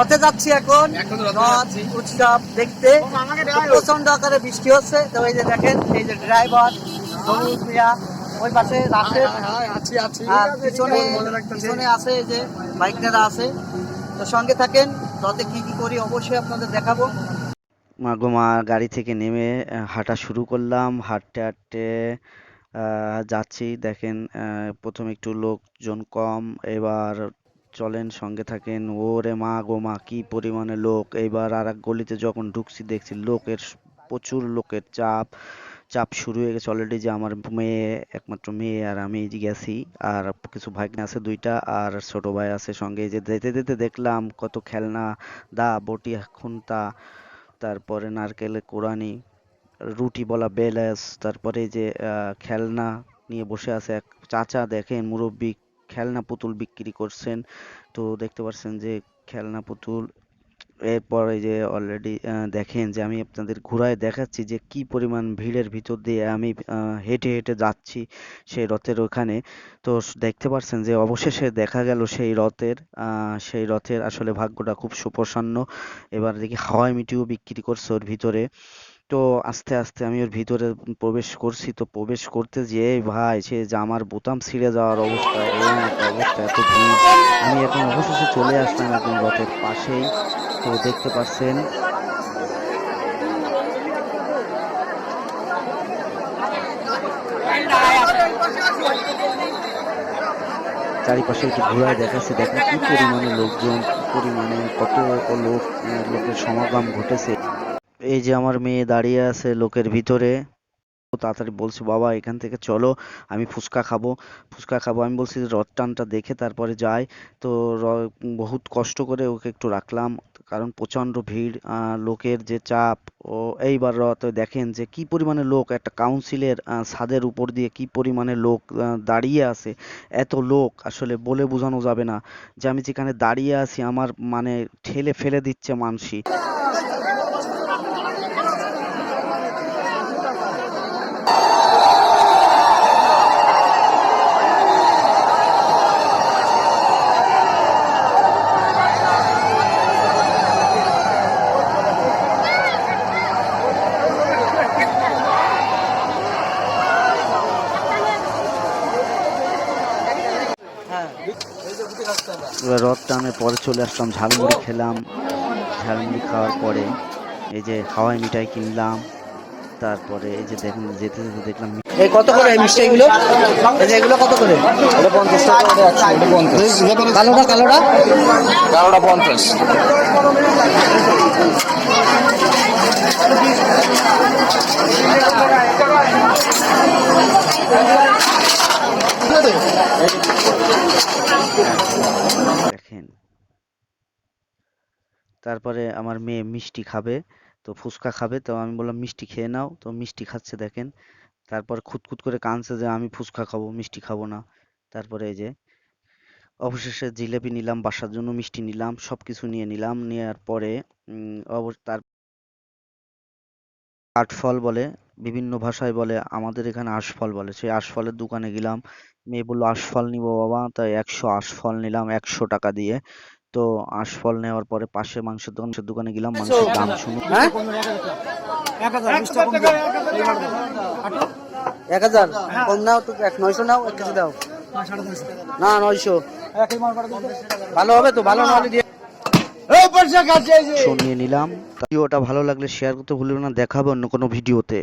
রথে যাচ্ছি এখন। এখন রথ। উৎসব দেখতে। প্রচণ্ড আকারে বৃষ্টি হচ্ছে। তো এই যে দেখেন এই যে ড্রাইভার সবুজ মিয়া ওই পাশে আছি আর পিছনে পিছনে আছে এই যে বাইকনারা আছে। তো সঙ্গে থাকেন রথে কি কি করি অবশ্যই আপনাদের দেখাবো। মা গো মা গাড়ি থেকে নেমে হাঁটা শুরু করলাম। হাঁটতে হাঁটতে যাচ্ছি। দেখেন আহ, প্রথমে একটু লোকজন কম এবার চলেন, সঙ্গে থাকেন। ওরে মা গো মা, কি পরিমাণে লোক। এবার আর এক গলিতে যখন ঢুকছি, দেখছি লোকের প্রচুর লোকের চাপ। চাপ শুরু হয়ে গেছে অলরেডি যে আমার মেয়ে, একমাত্র মেয়ে আর আমি গেছি। আর কিছু ভাগ্নে আছে দুইটা আর ছোট ভাই আছে সঙ্গে। যে যেতে যেতে দেখলাম কত খেলনা, দা, বটি, খুন্তা, তারপরে নারকেলের কোরানি রুটি বলা বেলাস, তারপরে যে খেলনা নিয়ে বসে আছে এক চাচা দেখেন, মুরব্বি খেলনা পুতুল বিক্রি করছেন। তো দেখতে পাচ্ছেন যে খেলনা পুতুল, এরপর যে অলরেডি দেখেন যে আমি আপনাদের ঘোরায় দেখাচ্ছি যে কি পরিমাণ ভিড়ের ভিতর দিয়ে আমি হেঁটে হেঁটে যাচ্ছি সেই রথের ওখানে। তো দেখতে পাচ্ছেন যে অবশেষে দেখা গেল সেই রথের সেই রথের আসলে ভাগ্যটা খুব সুপ্রসন্ন। এবার দেখি হাওয়াই মিঠিও বিক্রি করছে ওর ভিতরে। তো আস্তে আস্তে আমি ওর ভিতরে প্রবেশ করছি। তো প্রবেশ করতে যেয়ে ভাই, সে জামার বোতাম ছিঁড়ে যাওয়ার অবস্থা এরকম একটা অবস্থা, এত ভিড়। আমি এখন অবশেষে চলে আসলাম একদম রথের পাশেই। তো দেখতে পাচ্ছেন, চারিপাশে একটু ঘোরায় দেখাচ্ছে। দেখেন কি পরিমাণে লোকজন, কি পরিমাণে কত লোক লোকের সমাগম ঘটেছে। এই যে আমার মেয়ে দাঁড়িয়ে আছে লোকের ভিতরে তাড়াতাড়ি বলছে, বাবা, এখান থেকে চলো, আমি ফুচকা খাব। ফুচকা খাব, আমি বলছি, রথ টানটা দেখে তারপরে যাই। তো বহুত কষ্ট করে ওকে একটু রাখলাম, কারণ প্রচণ্ড ভিড় লোকের যে চাপ, ও এইবার রথ দেখেন যে কি পরিমাণে লোক, একটা কাউন্সিলের ছাদের উপর দিয়ে কি পরিমাণে লোক দাঁড়িয়ে আছে, এত লোক, আসলে বলে বোঝানো যাবে না। যে আমি যেখানে দাঁড়িয়ে আছি, আমার মানে ঠেলে ফেলে দিচ্ছে মানসি। এবার রথ টানের পরে চলে আসলাম ঝালমুড়ি খেলাম। ঝালমুড়ি খাওয়ার পরে এই যে হাওয়াই মিঠাই কিনলাম তারপরে এই যে দেখুন যেতে যেতে দেখলাম এই কত করে এই মিষ্টি এগুলো? এই যে এগুলো কত করে? এটা পঞ্চাশ টাকা করে আছে পঞ্চাশ। কালোটা কালোটা? কালোটা পঞ্চাশ দেখেন তারপরে আমার মেয়ে মিষ্টি খাবে, তো ফুচকা খাবে, তো আমি বললাম, মিষ্টি খেয়ে নাও। তো মিষ্টি খাচ্ছে দেখেন। তারপর খুঁতখুত করে কাঁদছে যে, আমি ফুচকা খাব, মিষ্টি খাব না। তারপরে এই যে অবশেষে জিলেপি নিলাম, বাসার জন্য মিষ্টি নিলাম, সবকিছু নিয়ে নিলাম নেওয়ার পরে তার কাঠফল বলে, বিভিন্ন ভাষায় বলে, আমাদের এখানে আশফল বলে। সেই আশফলের দোকানে গেলাম, মেয়ে বলল আশফল নিবো বাবা। তাই একশো আশফল নিলাম, একশো টাকা দিয়ে। তো আশফল নেওয়ার পরে পাশে মাংসের দোকান দোকানে গেলাম মাংসের দাম শুনে। হ্যাঁ? এক হাজার কম নাও তো এক নয়শো নাও এক কেজি দাও। না নয়শো। ভালো হবে তো ভালো না হলে দিয়ে নিলাম। ভিডিওটা ভালো লাগলে শেয়ার করতে ভুলবেন না দেখাবে অন্য কোনো ভিডিওতে।